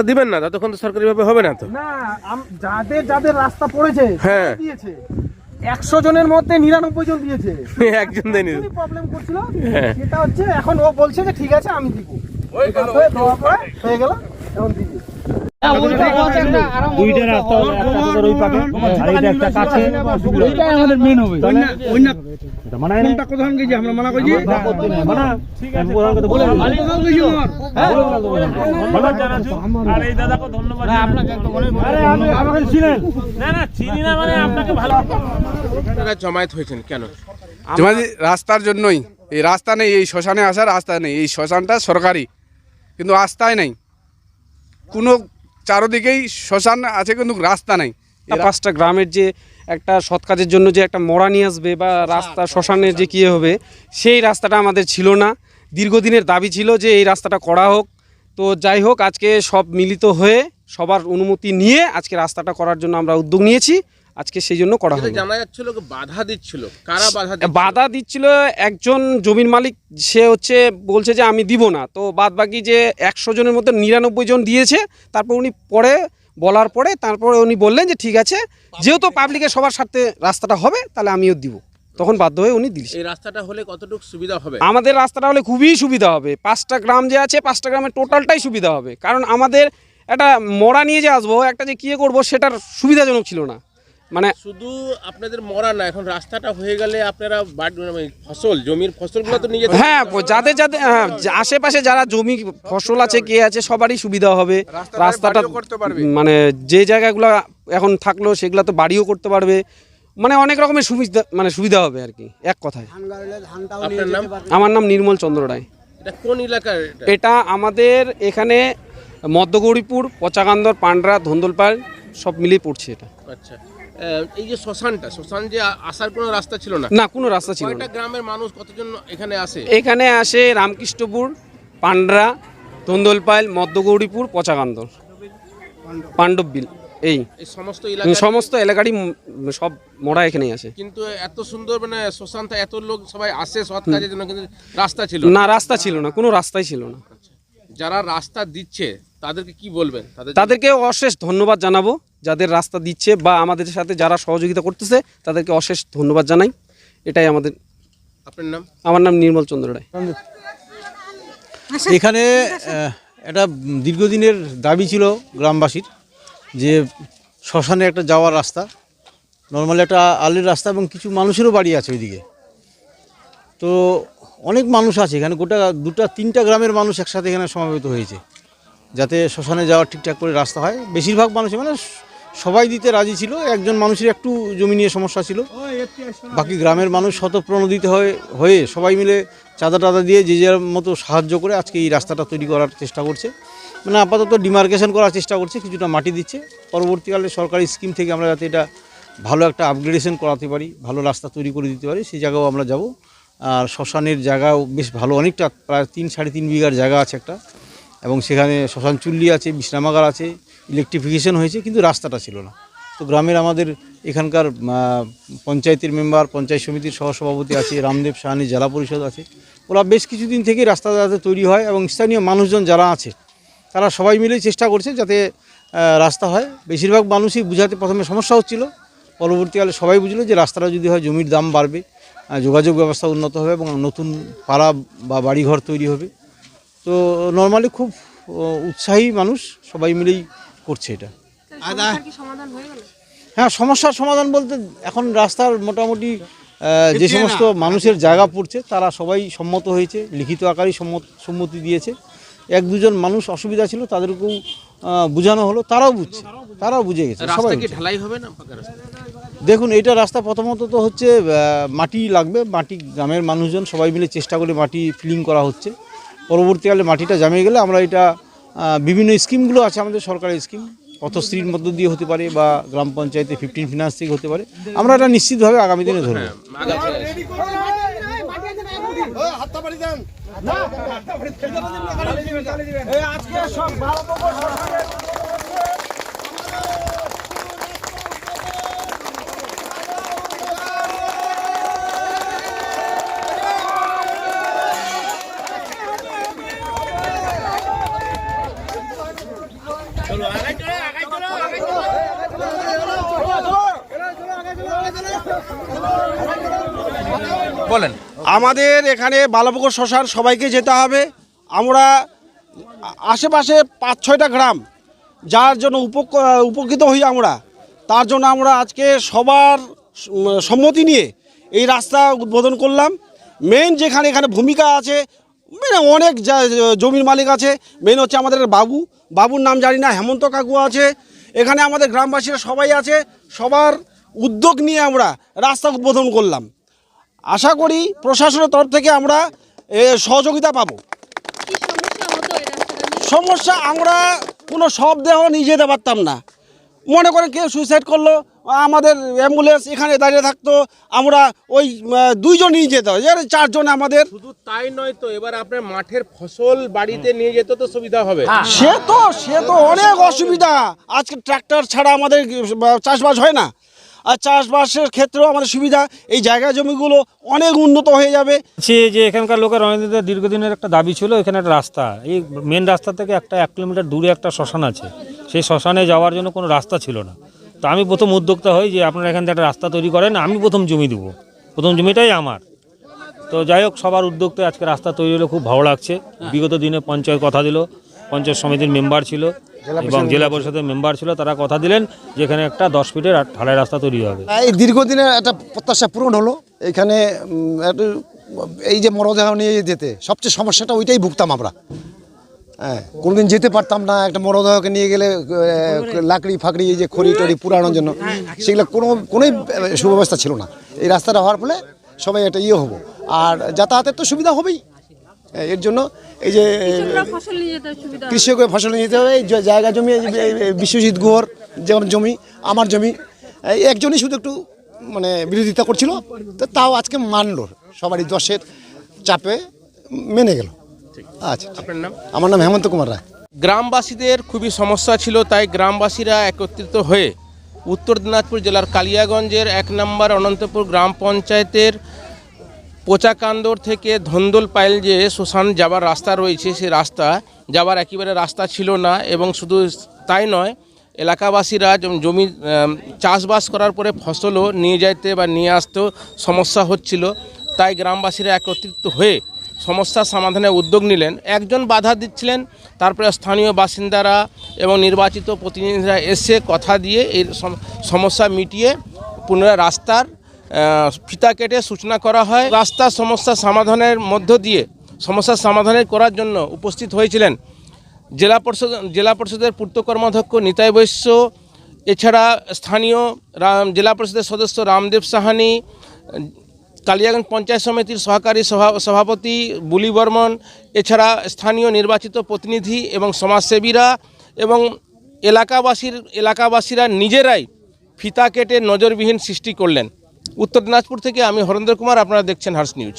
রাস্তা দিবেন না ততক্ষণ তো সরকারিভাবে হবে না তো। না যাদের যাদের রাস্তা পড়েছে হ্যাঁ। দিয়েছে। একশো জনের মধ্যে নিরানব্বই জন দিয়েছে। একজন দেয়নি। প্রবলেম করছিল। হ্যাঁ। সেটা হচ্ছে এখন ও বলছে যে ঠিক আছে আমি দিব। হয়ে গেল এখন দিবি। দুইটা রাস্তা ওই পাকে আর এইটা একটা কাছে। এইটাই আমাদের মেন হবে। এটা মানা না কোনটা কোথাও গেছি? আমরা মানা করছি? না করতে নেই মানা। আমি প্রধানকে তো বলে দিলাম। কোথাও গেছি আমার। বলে দিলাম তো বলে দিলাম। আর এই দাদাকে ধন্যবাদ আপনাকে একটু বলে আরে আমি আমাকে চিনেন। না না চিনি না মানে আপনাকে ভালো আপনারা জমায়েত হয়েছেন কেন? তোমাদের রাস্তার জন্যই। এই রাস্তা নেই এই শ্মশানে আসার রাস্তা নেই এই শ্মশানটা সরকারি কিন্তু রাস্তায় নেই। কোনো চারোদিকেই শ্মশান আছে কিন্তু রাস্তা নেই। পাঁচটা গ্রামের যে একটা সৎ কাজের জন্য যে একটা মরা নিয়ে আসবে বা রাস্তা শ্মশানের যে কী হবে সেই রাস্তাটা আমাদের ছিল না। দীর্ঘদিনের দাবি ছিল যে এই রাস্তাটা করা হোক। তো যাই হোক আজকে সব মিলিত হয়ে সবার অনুমতি নিয়ে আজকে রাস্তাটা করার জন্য আমরা উদ্যোগ নিয়েছি। আজকে সেই জন্য করা হলো। জানা যাচ্ছিল বাধা দিচ্ছিল? কারা বাধা? বাধা দিচ্ছিল একজন জমির মালিক। সে হচ্ছে বলছে যে আমি দিব না। তো বাদ বাকি যে একশো জনের মধ্যে নিরানব্বই জন দিয়েছে তারপর উনি পরে বলার পরে তারপরে উনি বললেন যে ঠিক আছে যেহেতু পাবলিকের সবার সাথে রাস্তাটা হবে তাহলে আমিও দিব। তখন বাধ্য হয়ে উনি দিলেন। এই রাস্তাটা হলে কতটুকু সুবিধা হবে? আমাদের রাস্তাটা হলে খুবই সুবিধা হবে। পাঁচটা গ্রাম যে আছে পাঁচটা গ্রামের টোটালটাই সুবিধা হবে। কারণ আমাদের একটা মরা নিয়ে যে আসব একটা যে কী করব সেটার সুবিধাজনক ছিল না। মানে শুধু আপনাদের মরা না এখন রাস্তাটা হয়ে গেলে আপনারা মানে ফসল জমির ফসলগুলো তো নিজে হ্যাঁ যাদের যাদের হ্যাঁ, আশেপাশে যারা জমি ফসল আছে কে আছে সবারই সুবিধা হবে। রাস্তাটা রাস্তাটা করতে পারবে। মানে যে জায়গাগুলো এখন থাকল সেগুলো তো বাড়িও করতে পারবে। মানে অনেক রকমের সুবিধা মানে সুবিধা হবে আর কি এক কথায়। আমার নাম নির্মল চন্দ্র রায়। এটা কোন এলাকার এটা? এটা আমাদের এখানে মধ্যগৌরীপুর পচাকান্দর পান্ডরা ধন্দলপাল সব মিলিয়ে পড়ছে এটা। আচ্ছা। এই যে শ্মশানটা শ্মশান যে আসার কোনো রাস্তা ছিল না? না কোনো রাস্তা ছিল না। গ্রামের মানুষ কতজন এখানে আসে? এখানে আসে রামকৃষ্ণপুর পান্ডরা ধন্দলপাল মধ্যগৌরীপুর পচাকান্দর পাণ্ডববিল এই। সমস্ত এলাকা সমস্ত এলাকারই সব মোড়া এখানেই আসে। কিন্তু এত সুন্দর মানে শ্মশানটা এত লোক সবাই আসে সৎ কাজের জন্য কিন্তু রাস্তা ছিল না। রাস্তা ছিল না কোনো রাস্তাই ছিল না। যারা রাস্তা দিচ্ছে তাদেরকে কি বলবেন? তাদের তাদেরকে অশেষ ধন্যবাদ জানাব। যাদের রাস্তা দিচ্ছে বা আমাদের সাথে যারা সহযোগিতা করতেছে তাদেরকে অশেষ ধন্যবাদ জানাই। এটাই আমাদের আপনার নাম? আমার নাম নির্মল চন্দ্র রায়। এখানে আহ, একটা দীর্ঘদিনের দাবি ছিল গ্রামবাসীর যে শ্মশানে একটা যাওয়ার রাস্তা নর্মালি একটা আলের রাস্তা এবং কিছু মানুষেরও বাড়ি আছে ওইদিকে। তো অনেক মানুষ আছে এখানে গোটা দুটা তিনটা গ্রামের মানুষ একসাথে এখানে সমাবেত হয়েছে যাতে শ্মশানে যাওয়ার ঠিকঠাক করে রাস্তা হয়। বেশিরভাগ মানুষ মানে সবাই দিতে রাজি ছিল, একজন মানুষের একটু জমি নিয়ে সমস্যা ছিল। বাকি গ্রামের মানুষ শতপ্রণোদিত হয়ে হয়ে সবাই মিলে চাঁদা টাদা দিয়ে যে যার মতো সাহায্য করে আজকে এই রাস্তাটা তৈরি করার চেষ্টা করছে। মানে আপাতত ডিমার্কেশন করার চেষ্টা করছে, কিছুটা মাটি দিচ্ছে। পরবর্তীকালে সরকারি স্কিম থেকে আমরা যাতে এটা ভালো একটা আপগ্রেডেশন করাতে পারি, ভালো রাস্তা তৈরি করে দিতে পারি সেই জায়গাও আমরা যাব। আর শ্মশানের জায়গাও বেশ ভালো, অনেকটা প্রায় তিন সাড়ে তিন বিঘার জায়গা আছে একটা। এবং সেখানে শ্মশান চুল্লি আছে বিশ্রামাগার আছে ইলেকট্রিফিকেশন হয়েছে, কিন্তু রাস্তাটা ছিল না। তো গ্রামের আমাদের এখানকার পঞ্চায়েতের মেম্বার, পঞ্চায়েত সমিতির সহসভাপতি আছে, রামদেব সাহানি, জেলা পরিষদ আছে। ওরা বেশ কিছুদিন থেকেই রাস্তা যাতে তৈরি হয় এবং স্থানীয় মানুষজন যারা আছে, তারা সবাই মিলেই চেষ্টা করছে যাতে রাস্তা হয়। বেশিরভাগ মানুষই বুঝাতে প্রথমে সমস্যা হচ্ছিল। পরবর্তীকালে সবাই বুঝলো যে রাস্তাটা যদি হয় জমির দাম বাড়বে যোগাযোগ ব্যবস্থা উন্নত হবে এবং নতুন পাড়া বা বাড়িঘর তৈরি হবে। তো নর্মালি খুব উৎসাহী মানুষ, সবাই মিলেই করছে এটা। হ্যাঁ সমস্যার সমাধান বলতে এখন রাস্তার মোটামুটি যে সমস্ত মানুষের জায়গা পড়ছে তারা সবাই সম্মত হয়েছে লিখিত আকারেই সম্মত সম্মতি দিয়েছে। এক দুজন মানুষ অসুবিধা ছিল তাদেরকেও বোঝানো হলো তারাও বুঝছে তারাও বুঝে গেছে সবাই ঢালাই হবে না দেখুন এটা রাস্তা প্রথমত তো হচ্ছে মাটি লাগবে মাটি গ্রামের মানুষজন সবাই মিলে চেষ্টা করে মাটি ফিলিং করা হচ্ছে। পরবর্তীকালে মাটিটা জমে গেলে আমরা এটা বিভিন্ন স্কিমগুলো আছে, আমাদের সরকারি স্কিম। পথশ্রীর মধ্য দিয়ে হতে পারে বা গ্রাম পঞ্চায়েতে ফিফটিন ফিনান্স থেকে হতে পারে। আমরা এটা নিশ্চিতভাবে আগামী দিনে ধরে আজকে সব বলেন। আমাদের এখানে বালাপুকুর শ্মশান সবাইকে যেতে হবে। আমরা আশেপাশে পাঁচ ছয়টা গ্রাম যার জন্য উপক- উপকৃত হই আমরা। তার জন্য আমরা আজকে সবার সম্মতি নিয়ে এই রাস্তা উদ্বোধন করলাম। মেন যেখানে এখানে ভূমিকা আছে অনেক যা- জমির মালিক আছে। মেন হচ্ছে আমাদের বাবু। বাবুর নাম জানি না হেমন্ত কাকু আছে। এখানে আমাদের গ্রামবাসীরা সবাই আছে। সবার উদ্যোগ নিয়ে আমরা রাস্তা উদ্বোধন করলাম। আশা করি প্রশাসনের তরফ থেকে আমরা এ, সহযোগিতা পাবো। সমস্যা আমরা কোনো শবদেহ নিয়ে যেতে পারতাম না। মনে করেন কেউ সুইসাইড করল আমাদের অ্যাম্বুলেন্স এখানে দাঁড়িয়ে থাকতো আমরা ওই দুইজন নিয়ে যেতে হয় এর চারজন আমাদের। শুধু তাই নয় তো এবার আপনার মাঠের ফসল বাড়িতে নিয়ে যেতে তো সুবিধা হবে। সে তো সে তো অনেক অসুবিধা। আজকে ট্রাক্টর ছাড়া আমাদের চাষবাস হয় না। আর চাষবাসের ক্ষেত্রেও আমাদের সুবিধা। এই জায়গা জমিগুলো অনেক উন্নত হয়ে যাবে। বলছি যে এখানকার লোকের অনেকদিনের দীর্ঘদিনের একটা দাবি ছিল এখানে একটা রাস্তা। এই মেন রাস্তা থেকে একটা এক কিলোমিটার দূরে একটা শ্মশান আছে। সেই শ্মশানে যাওয়ার জন্য কোনো রাস্তা ছিল না। তো আমি প্রথম উদ্যোক্তা হই যে আপনারা এখান থেকে একটা রাস্তা তৈরি করেন আমি প্রথম জমি দেবো। প্রথম জমিটাই আমার। তো যাই হোক সবার উদ্যোক্তে আজকে রাস্তা তৈরি হলো খুব ভালো লাগছে। বিগত দিনে পঞ্চায়েত কথা দিল পঞ্চায়েত সমিতির মেম্বার ছিল এবং জেলা পরিষদের মেম্বার ছিল তারা কথা দিলেন যে এখানে একটা দশ ফিটের ঢালাই রাস্তা তৈরি হবে। এই দীর্ঘদিনের একটা প্রত্যাশা পূরণ হলো এখানে এই যে মরদেহ নিয়ে যেতে সবচেয়ে সমস্যাটা ওইটাই ভুগতাম আমরা। হ্যাঁ কোনোদিন যেতে পারতাম না একটা মরদেহকে নিয়ে গেলে লাকড়ি ফাকড়ি এই যে খড়ি টড়ি পুরানোর জন্য সেগুলো কোনো কোনোই সুব্যবস্থা ছিল না। এই রাস্তাটা হওয়ার ফলে সবাই একটা ইয়ে হব। আর যাতায়াতের তো সুবিধা হবেই। এর জন্য এই যে কৃষকরা ফসল নিয়ে যেতে হবে। নিতে হবে এই জায়গা জমি বিশ্বজিৎ গুহর যেমন জমি আমার জমি একজনই শুধু একটু মানে বিরোধিতা করছিল তো তাও আজকে মানলো সবারই দশের চাপে মেনে গেল। আচ্ছা আপনার নাম? আমার নাম হেমন্ত কুমার রায়। গ্রামবাসীদের খুবই সমস্যা ছিল তাই গ্রামবাসীরা একত্রিত হয়ে উত্তর দিনাজপুর জেলার কালিয়াগঞ্জের এক নম্বর অনন্তপুর গ্রাম পঞ্চায়েতের পোচাকান্দর থেকে ধন্দল পাইল যে শ্মশান যাবার রাস্তা রয়েছে সে রাস্তা যাবার একেবারে রাস্তা ছিল না এবং শুধু তাই নয় এলাকাবাসীরা জমি চাষবাস করার পরে ফসলও নিয়ে যাইতে বা নিয়ে আসতেও সমস্যা হচ্ছিল। তাই গ্রামবাসীরা একত্রিত হয়ে সমস্যার সমাধানে উদ্যোগ নিলেন। একজন বাধা দিচ্ছিলেন, তারপরে স্থানীয় বাসিন্দারা এবং নির্বাচিত প্রতিনিধিরা এসে কথা দিয়ে এই সম- সমস্যা মিটিয়ে পুনরায় রাস্তার ফিতা কেটে সূচনা করা হয়। রাস্তার সমস্যা সমাধানের মধ্য দিয়ে সমস্যার সমাধানের করার জন্য উপস্থিত হয়েছিলেন জেলা পরিষদ, জেলা পরিষদের পূর্ত কর্মাধ্যক্ষ নিতাই বৈশ্য, এছাড়া স্থানীয় জেলা পরিষদের সদস্য রামদেব সাহানি কালিয়াগঞ্জ পঞ্চায়েত সমিতির সহকারী সভা সভাপতি বুলি বর্মন, এছাড়া স্থানীয় নির্বাচিত প্রতিনিধি এবং সমাজসেবীরা এবং এলাকাবাসীর, এলাকাবাসীরা নিজেরাই ফিতা কেটে নজরবিহীন সৃষ্টি করলেন। উত্তর দিনাজপুর থেকে আমি হরেন্দ্র কুমার, আপনারা দেখছেন হার্স নিউজ।